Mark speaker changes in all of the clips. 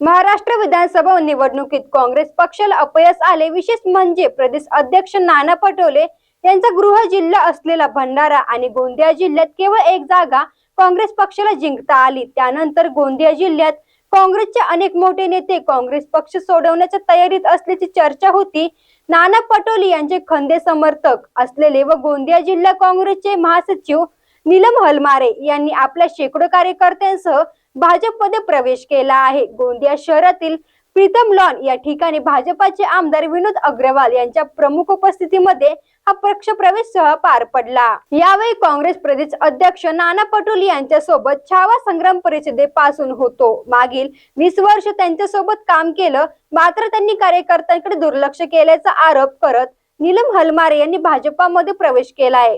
Speaker 1: महाराष्ट्र विधानसभा निवडणुकीत काँग्रेस पक्षाला अपयश आले विशेष म्हणजे प्रदेश अध्यक्ष नाना पटोले यांचा गृह जिल्हा असलेला भंडारा आणि गोंदिया जिल्ह्यात केवळ एक जागा काँग्रेस पक्षाला जिंकता आली. त्यानंतर गोंदिया जिल्ह्यात काँग्रेसचे अनेक मोठे नेते काँग्रेस पक्ष सोडवण्याच्या तयारीत असल्याची चर्चा होती. नाना पटोले यांचे खंदे समर्थक असलेले व गोंदिया जिल्हा काँग्रेसचे महासचिव नीलम हलमारे यांनी आपल्या शेकडो कार्यकर्त्यांसह भाजपमध्ये प्रवेश केला आहे. गोंदिया शहरातील प्रीतम लॉन या ठिकाणी भाजपाचे आमदार विनोद अग्रवाल यांच्या प्रमुख उपस्थितीमध्ये हा पक्ष प्रवेश सह पार पडला. यावेळी काँग्रेस प्रदेश अध्यक्ष नाना पटोले यांच्या सोबत छावा संग्राम परिषदेपासून होतो. मागील वीस वर्ष त्यांच्यासोबत काम केलं मात्र त्यांनी कार्यकर्त्यांकडे दुर्लक्ष केल्याचा आरोप करत नीलम हलमारे यांनी भाजपामध्ये प्रवेश केलाय.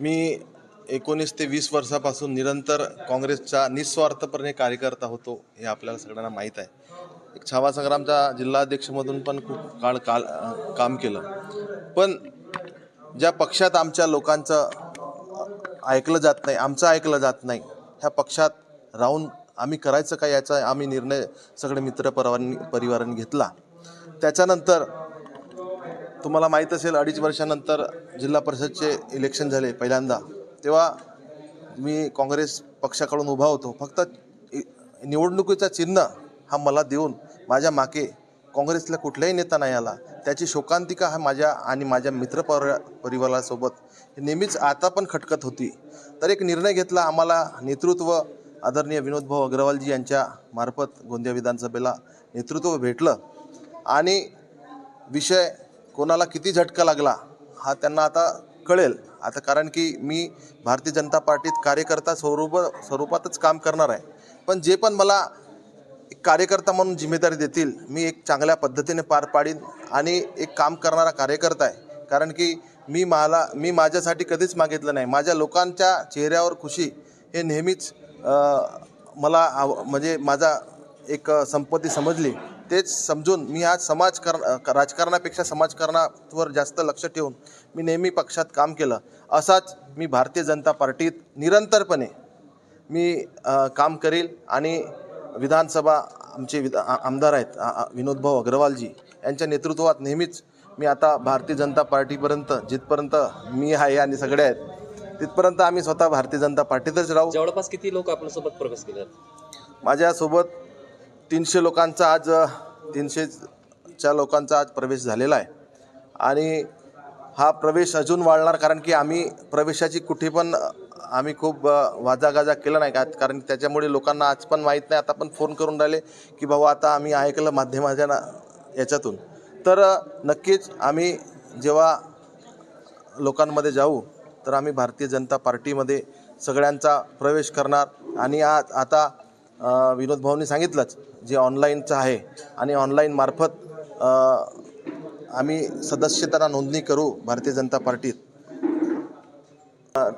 Speaker 2: मी एकोणीस ते वीस वर्षापासून निरंतर काँग्रेसचा निस्वार्थपणे कार्यकर्ता होतो हे आपल्याला सगळ्यांना माहीत आहे. एक छावा संग्रामचा जिल्हाध्यक्षमधून पण खूप काळ काल काम केलं. पण ज्या पक्षात आमच्या लोकांचं ऐकलं जात नाही आमचं ऐकलं जात नाही ह्या पक्षात राहून आम्ही करायचं काय याचा आम्ही निर्णय सगळे मित्र परवानी परिवारांनी घेतला. त्याच्यानंतर तुम्हाला माहीत असेल अडीच वर्षानंतर जिल्हा परिषदचे इलेक्शन झाले पहिल्यांदा. तेव्हा मी काँग्रेस पक्षाकडून उभा होतो. फक्त निवडणुकीचा चिन्ह हा मला देऊन माझ्या मागे काँग्रेसला कुठलाही नेता नाही आला. त्याची शोकांतिका हा माझ्या आणि माझ्या मित्र परिवारासोबत नेहमीच आता पण खटकत होती. तर एक निर्णय घेतला आम्हाला नेतृत्व आदरणीय विनोदभाऊ अग्रवालजी यांच्या मार्फत गोंदिया विधानसभेला नेतृत्व भेटलं. आणि विषय कोणाला किती झटका लागला हा त्यांना आता कळेल. आता कारण की मी भारतीय जनता पार्टीत कार्यकर्ता स्वरूप स्वरूपातच काम करणार आहे. पण जे पण मला एक कार्यकर्ता म्हणून जिम्मेदारी देतील मी एक चांगल्या पद्धतीने पार पाडीन आणि एक काम करणारा कार्यकर्ता आहे. कारण की मी मला मी माझ्यासाठी कधीच मागितलं नाही. माझ्या लोकांच्या चेहऱ्यावर खुशी हे नेहमीच मला आव म्हणजे माझा एक संपत्ती समजली. तेच समजून मी आज समाजकार राजकारणापेक्षा समाजकारणावर जास्त लक्ष ठेवून मी नेहमी पक्षात काम केलं. असाच मी भारतीय जनता पार्टीत निरंतरपणे मी काम करील आणि विधानसभा आमचे विधा आमदार आहेत विनोदभाऊ अग्रवालजी यांच्या नेतृत्वात नेहमीच मी आता भारतीय जनता पार्टीपर्यंत जिथपर्यंत मी आहे आणि सगळे आहेत तिथपर्यंत आम्ही स्वतः भारतीय जनता पार्टीतच राहू.
Speaker 3: जवळपास किती लोक आपल्यासोबत प्रवेश केले
Speaker 2: माझ्यासोबत तीनशे लोकांचा आज तीनशेच्या लोकांचा आज प्रवेश झालेला आहे. आणि हा प्रवेश अजून वाढणार कारण की आम्ही प्रवेशाची कुठे पण आम्ही खूप वाजागाजा केला नाही का? कारण त्याच्यामुळे लोकांना आज पण माहीत नाही. आता पण फोन करून राहिले की बाबा आता आम्ही ऐकलं माध्यमाच्या ना याच्यातून. तर नक्कीच आम्ही जेव्हा लोकांमध्ये जाऊ तर आम्ही भारतीय जनता पार्टीमध्ये सगळ्यांचा प्रवेश करणार. आणि आज आता विनोद भाऊंनी सांगितलंच जे ऑनलाईनचं आहे आणि ऑनलाईन मार्फत आम्ही सदस्यता नोंदणी करू भारतीय जनता पार्टीत.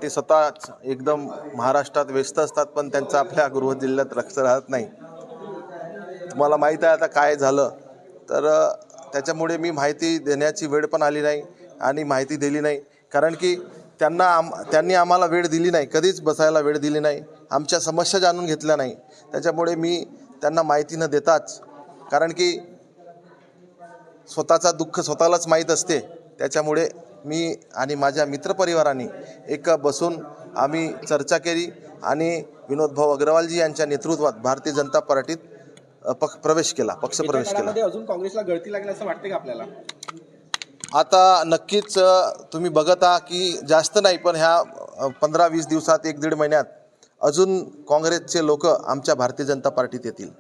Speaker 2: ते स्वतःच एकदम महाराष्ट्रात व्यस्त असतात पण त्यांचं आपल्या गृह जिल्ह्यात लक्ष राहत नाही. तुम्हाला माहीत आहे आता काय झालं? तर त्याच्यामुळे मी माहिती देण्याची वेळ पण आली नाही आणि माहिती दिली नाही. कारण की त्यांना आम त्यांनी आम्हाला वेळ दिली नाही. कधीच बसायला वेळ दिली नाही. आमच्या समस्या जाणून घेतल्या नाही. त्याच्यामुळे मी त्यांना माहिती न देताच कारण की स्वतःचा दुःख स्वतःलाच माहीत असते. त्याच्यामुळे मी आणि माझ्या मित्रपरिवाराने एक बसून आम्ही चर्चा केली आणि विनोद भाऊ अग्रवालजी यांच्या नेतृत्वात भारतीय जनता पार्टीत पक्ष प्रवेश केला पक्ष प्रवेश केला.
Speaker 4: अजून काँग्रेसला गळती लागेल असं वाटतं का आपल्याला?
Speaker 2: आता नक्कीच तुम्ही बघत आहात की जास्त नाही पण ह्या पंधरा वीस दिवसात एक दीड महिन्यात अजून काँग्रेसचे लोक आमच्या भारतीय जनता पार्टीत येतील.